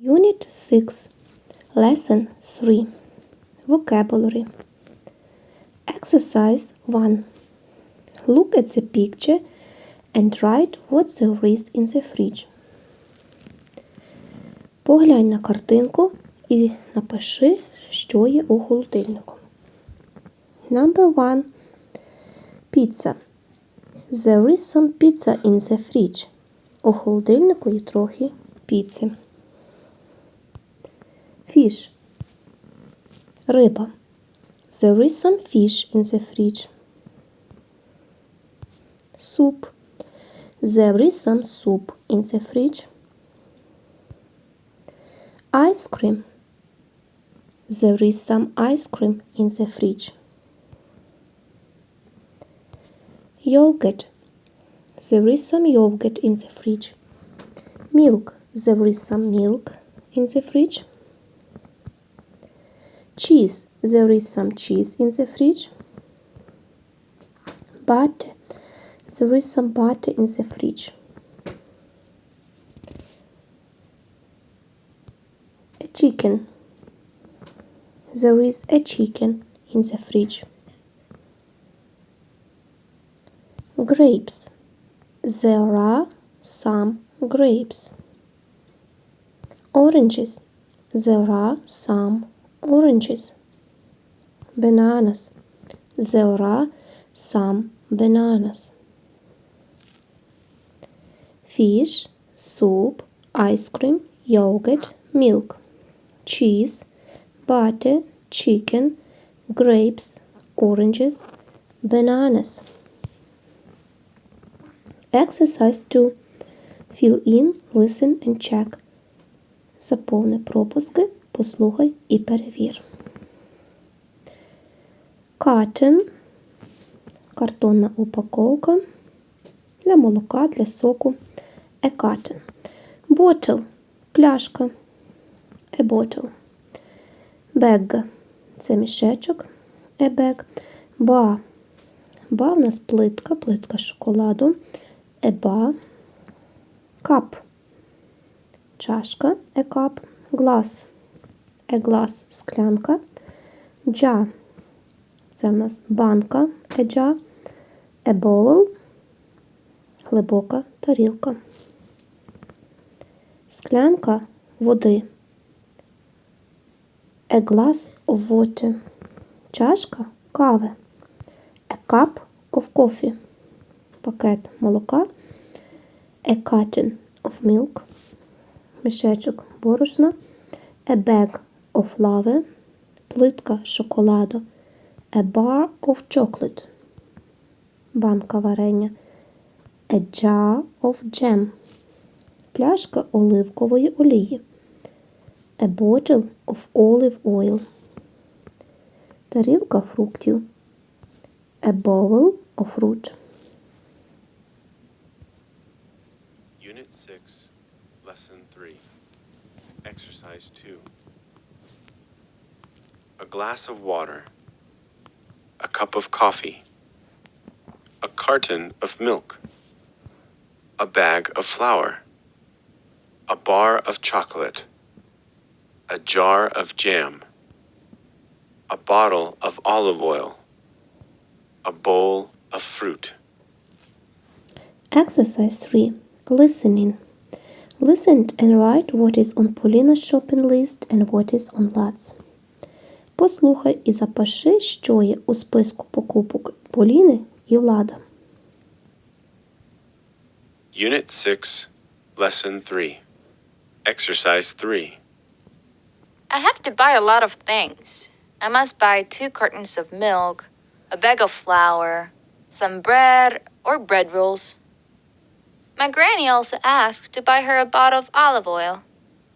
Unit 6, Lesson 3 Vocabulary Exercise 1 Look at the picture and write what there is in the fridge. Поглянь на картинку і напиши, що є у холодильнику. Number 1 Pizza. There is some pizza in the fridge. У холодильнику є трохи піци. Fish. Риба. There is some fish in the fridge. Soup. There is some soup in the fridge. Ice cream. There is some ice cream in the fridge. Yogurt. There is some yogurt in the fridge. Milk. There is some milk in the fridge. Cheese. There is some cheese in the fridge. Butter. There is some butter in the fridge. A chicken. There is a chicken in the fridge. Grapes. There are some grapes. Oranges. There are some oranges. Bananas. There are some bananas. Fish, soup, ice cream, yogurt, milk, cheese, butter, chicken, grapes, oranges, bananas. Exercise 2. Fill in, listen and check. Заповни пропуски, послухай і перевір. Carton – картонна упаковка для молока, для соку. Carton. Bottle – пляшка. Bottle. Bag – це мішечок. Bag. Bar. Bar у нас плитка, плитка шоколаду. Bar. Cup. Чашка. A cup. Glass – склянка. Jar. Це в нас банка. A bowl. Глибока тарілка. Склянка води. A glass of water. Чашка кави. A cup of coffee. Пакет молока. A carton of milk. Мішечок борошна. A bag of lava. Плитка шоколаду. A bar of chocolate. Банка варення. A jar of jam. Пляшка оливкової олії. A bottle of olive oil. Тарілка фруктів. A bowl of fruit. Unit 6, Lesson 3. Exercise 2. A glass of water. A cup of coffee. A carton of milk. A bag of flour. A bar of chocolate. A jar of jam. A bottle of olive oil. A bowl of fruit. Exercise 3. Listening. Listen and write what is on Polina's shopping list and what is on Lad's. Послухай і запиши, що є у списку покупок Поліни і Влада. Unit 6, Lesson 3. Exercise 3. I have to buy a lot of things. I must buy two cartons of milk, a bag of flour, some bread or bread rolls. My granny also asked to buy her a bottle of olive oil.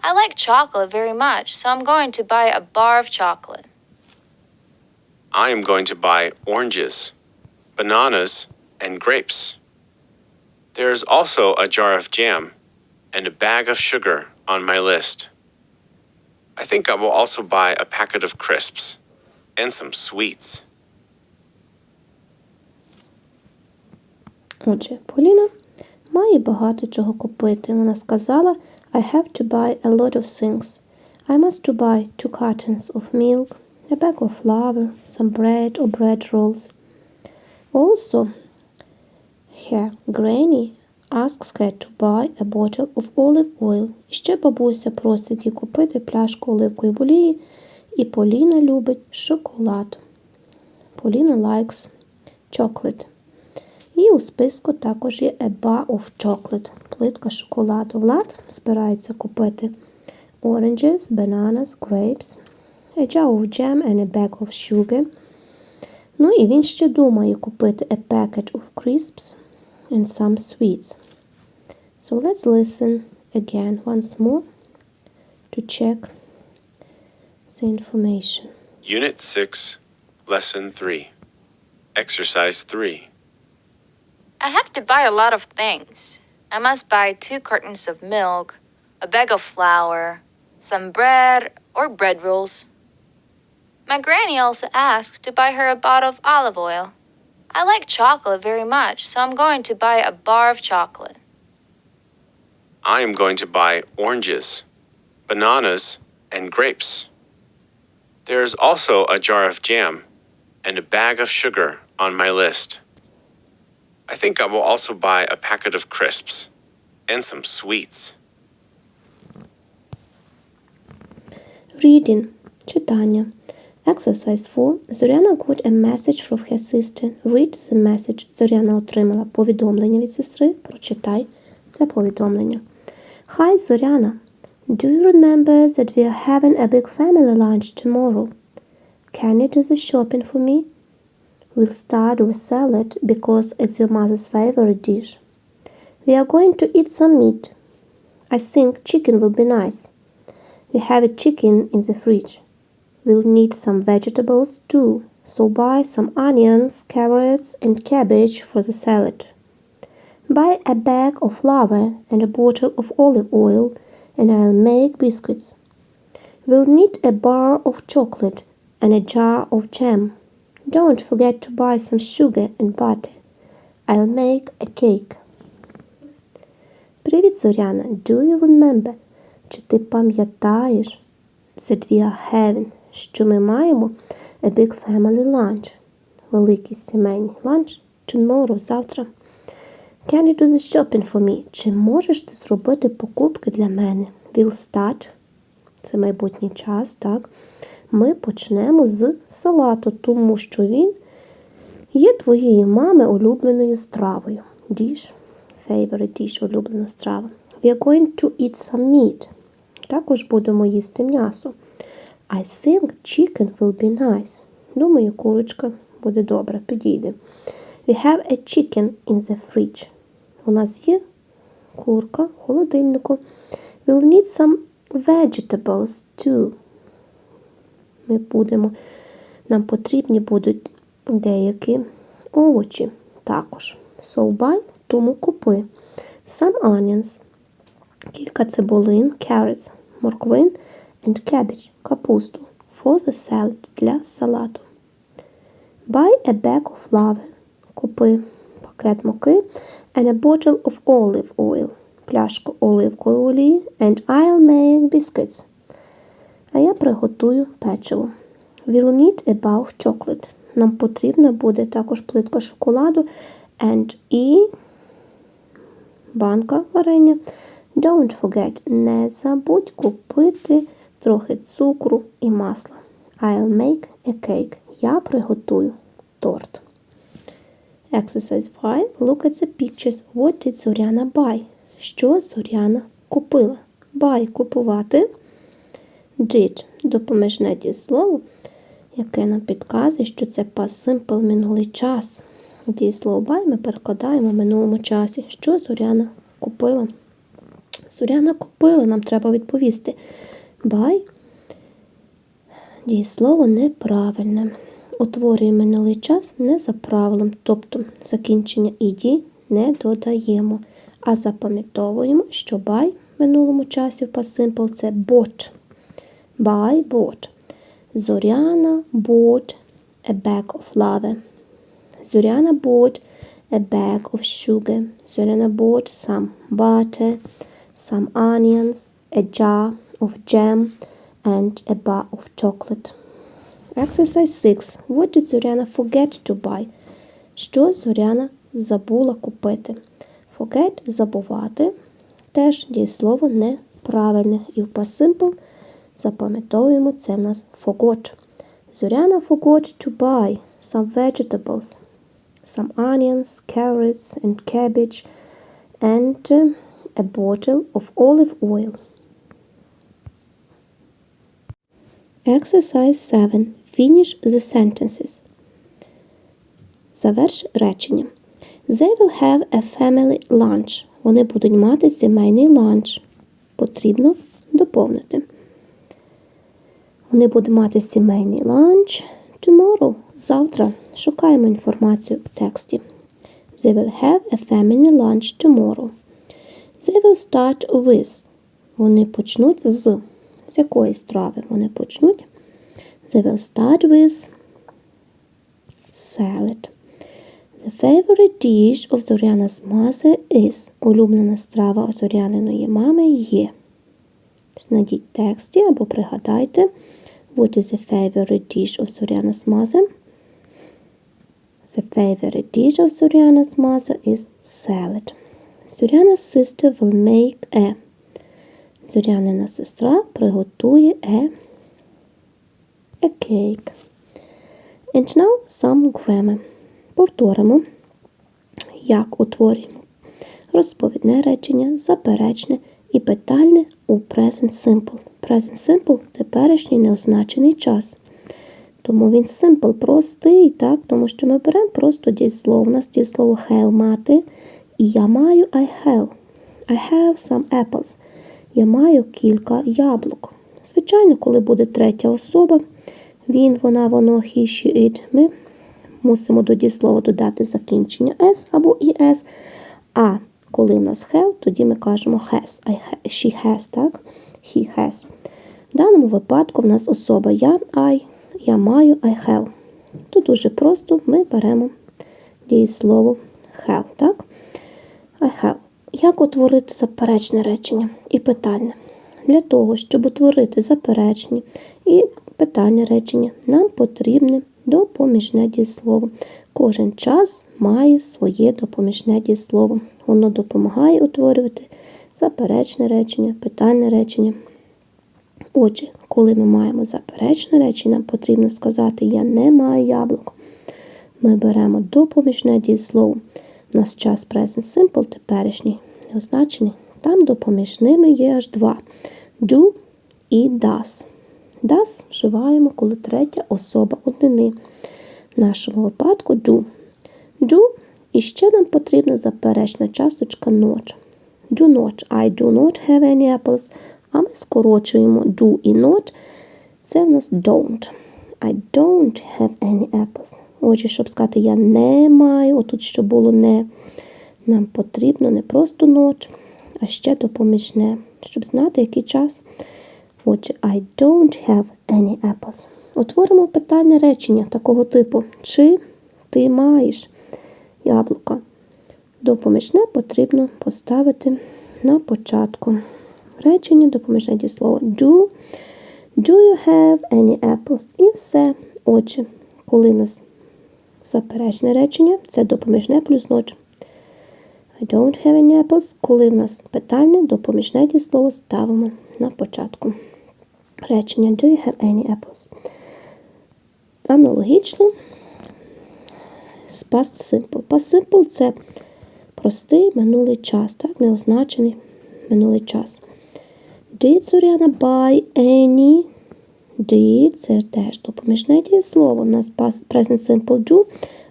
I like chocolate very much, so I'm going to buy a bar of chocolate. I am going to buy oranges, bananas, and grapes. There is also a jar of jam and a bag of sugar on my list. I think I will also buy a packet of crisps and some sweets. Отже, Поліна має багато чого купити. Вона сказала, I have to buy a lot of things. I must to buy two cartons of milk, a bag of flour, some bread or bread rolls. Also, her granny asks her to buy a bottle of olive oil. Ще бабуся просить їй купити пляшку оливкової олії, і Поліна любить шоколад. Поліна likes chocolate. І у списку також є a bar of chocolate, плитка шоколаду. Влад збирається купити oranges, bananas, grapes, a jar of jam and a bag of sugar. Ну і він ще думає купити a packet of crisps and some sweets. So let's listen again once more to check the information. Unit 6, Lesson 3. Exercise 3. I have to buy a lot of things. I must buy two cartons of milk, a bag of flour, some bread or bread rolls. My granny also asked to buy her a bottle of olive oil. I like chocolate very much, so I'm going to buy a bar of chocolate. I am going to buy oranges, bananas, and grapes. There is also a jar of jam and a bag of sugar on my list. I think I will also buy a packet of crisps and some sweets. Reading читання. Exercise 4. Зоряна got a message from her sister. Read the message. Зоряна отримала повідомлення від сестри. Прочитай це повідомлення. Hi, Зоряна. Do you remember that we are having a big family lunch tomorrow? Can you do the shopping for me? We'll start with salad because it's your mother's favorite dish. We are going to eat some meat. I think chicken will be nice. We have a chicken in the fridge. We'll need some vegetables too, so buy some onions, carrots, and cabbage for the salad. Buy a bag of flour and a bottle of olive oil, and I'll make biscuits. We'll need a bar of chocolate and a jar of jam. Don't forget to buy some sugar and butter. I'll make a cake. Привіт, Зоряна. Do you remember? Чи ти пам'ятаєш that we are having, що ми маємо a big family lunch? Великий сімейний ланч tomorrow, завтра. Can you do the shopping for me? Чи можеш ти зробити покупки для мене? We'll start. Це майбутній час, так? Ми почнемо з салату, тому що він є твоєї мами улюбленою стравою. Dish, favorite dish, улюблена страва. We are going to eat some meat. Також будемо їсти м'ясо. I think chicken will be nice. Думаю, курочка буде добре, підійде. We have a chicken in the fridge. У нас є курка в холодильнику. We'll need some vegetables too. Ми будемо, нам потрібні будуть деякі овочі також. So buy, тому купи. Some onions, кілька цибулин, carrots, морквин and cabbage, капусту. For the salad, для салату. Buy a bag of flour, купи пакет муки and a bottle of olive oil, пляшку оливкової олії and I'll make biscuits. А я приготую печиво. We'll need a bar of chocolate. Нам потрібна буде також плитка шоколаду and і банка варення. Don't forget, не забудь купити трохи цукру і масла. I'll make a cake. Я приготую торт. Exercise 5. Look at the pictures. What did Зоряна buy? Що Зоряна купила? Buy – купувати. Did – допоміжне дієслово, яке нам підказує, що це past simple минулий час. Дієслово buy ми перекладаємо в минулому часі. Що Зоряна купила? Зоряна купила, нам треба відповісти. Buy – дієслово неправильне. Утворює минулий час не за правилом, тобто закінчення «іді» не додаємо, а запам'ятовуємо, що buy в минулому часі в past simple – це bought. Buy, bought. Зоряна bought a bag of flour. Зоряна bought a bag of sugar. Зоряна bought some butter, some onions, a jar of jam, and a bar of chocolate. Exercise 6. What did Зоряна forget to buy? Що Зоряна забула купити? Forget – забувати. Теж дієслово неправильне. І в simple запам'ятовуємо це в нас forgot. Зоряна forgot to buy some vegetables, some onions, carrots and cabbage, and uh, a bottle of olive oil. Exercise 7. Finish the sentences. Заверш речення. They will have a family lunch. Вони будуть мати сімейний ланч. Потрібно доповнити. Вони будуть мати сімейний ланч tomorrow. Завтра. Шукаємо інформацію в тексті. They will have a family lunch tomorrow. They will start with. Вони почнуть з. З якої страви вони почнуть? They will start with salad. The favorite dish of Зоряna's mother is. Улюблена страва Зоряниної мами є. Знайдіть тексті або пригадайте. What is the favorite dish of Зоряna's mother? The favorite dish of Зоряna's mother is salad. Зоряna's sister will make a. Зорянина сестра приготує a, a cake. And now some grammar. Повторимо, як утворюємо розповідне речення, заперечне і питальне у present simple. Present simple – теперішній неозначений час. Тому він simple, простий, так? тому що ми беремо просто дієслово. У нас дієслово have мати. І я маю I have. I have some apples. Я маю кілька яблук. Звичайно, коли буде третя особа, він, вона, воно, he, she, it, ми мусимо до дієслова додати закінчення s або es. А коли в нас have, тоді ми кажемо has. I, ha- she has, так? He has. В даному випадку в нас особа я, I, я маю, I have. Тут дуже просто ми беремо дієслово have, так? I have. Як утворити заперечне речення і питальне? Для того, щоб утворити заперечні і питальне речення, нам потрібне допоміжне дієслово. Кожен час має своє допоміжне дієслово. Воно допомагає утворювати заперечне речення, питальне речення. Отже, коли ми маємо заперечне речення, нам потрібно сказати Я не маю яблук. Ми беремо допоміжне дієслово. У нас час present simple, теперішній неозначений. Там допоміжними є аж два: do і does. Does вживаємо, коли третя особа однини. В нашому випадку do. Do і ще нам потрібна заперечна часточка not. Do not. I do not have any apples. А ми скорочуємо do і not. Це в нас don't. I don't have any apples. Отже, щоб сказати, я не маю, отут що було не, нам потрібно не просто not, а ще допоміжне, щоб знати, який час. Отже, I don't have any apples. Утворимо питання речення такого типу. Чи ти маєш яблука? Допоміжне потрібно поставити на початку. Речення допоміжне дієслово do. Do you have any apples? І все. Отже, коли нас заперечне речення, це допоміжне плюс not. I don't have any apples. Коли в нас питання, допоміжне дієслово ставимо на початку. Речення Do you have any apples? Аналогічно past simple. Past simple це простий минулий час, так, неозначений минулий час. Did Зоряна buy any? Did це теж допоміжне дієслово. У нас present simple do,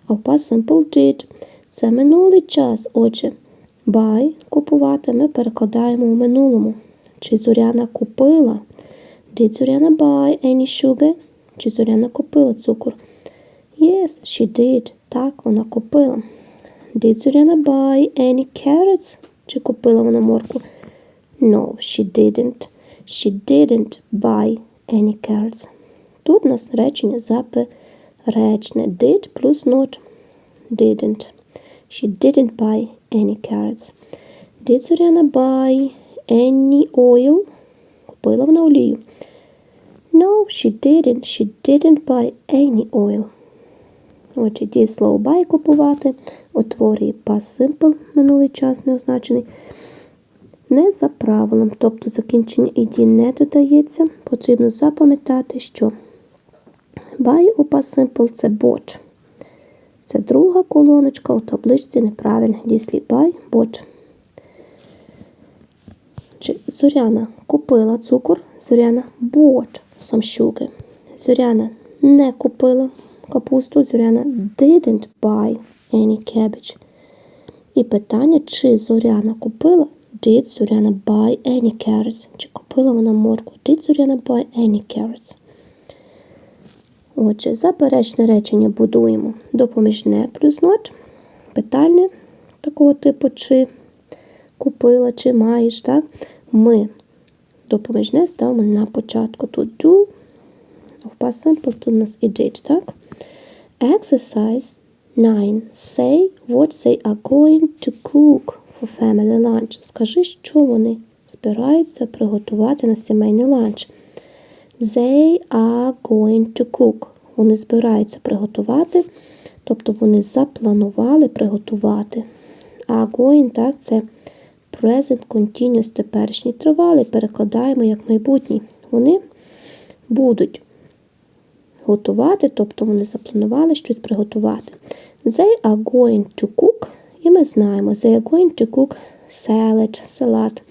а в past simple did. Це минулий час. Отже, buy купувати ми перекладаємо в минулому. Чи Зоряна купила? Did Зоряна buy any sugar? Чи Зоряна купила цукор? Yes, she did. Так, вона купила. Did Зоряна buy any carrots? Чи купила вона морку? No, she didn't. She didn't buy any carrots. Тут у нас речення заперечне. Did плюс not. Didn't. She didn't buy any carrots. Did Зоряна buy any oil? Купила вона олію. No, she didn't. She didn't buy any oil. Отже, дієслово buy купувати, утворює past simple, минулий час неозначений. Не за правилом, тобто закінчення ed не додається. Потрібно запам'ятати, що buy у simple – це bought. Це друга колоночка у табличці неправильних дієслів. Buy, bought. Чи Зоряна купила цукор, Зоряна bought sugar. Зоряна не купила капусту, Зоряна didn't buy any cabbage. І питання, чи Зоряна купила, did Зоряна buy any carrots? Чи купила вона моркву? Did Зоряна buy any carrots? Отже, заперечне речення будуємо допоміжне плюс not, питальне такого типу, чи купила, чи маєш, так? Ми допоміжне ставимо на початку. Тут do, в past simple тут у нас і did, так? Exercise 9. Say what they are going to cook for family lunch. Скажи, що вони збираються приготувати на сімейний ланч. They are going to cook. Вони збираються приготувати, тобто вони запланували приготувати. А going, так, це present continuous теперішній тривалий, перекладаємо як майбутній. Вони будуть готувати, тобто вони запланували щось приготувати. They are going to cook, і ми знаємо, they are going to cook salad, салат.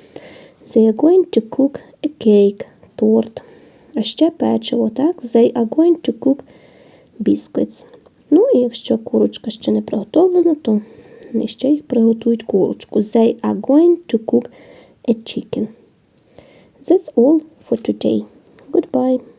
They are going to cook a cake, торт. А ще печиво, так? They are going to cook biscuits. Ну і якщо курочка ще не приготовлена, то вони ще їх приготують курочку. They are going to cook a chicken. That's all for today. Goodbye.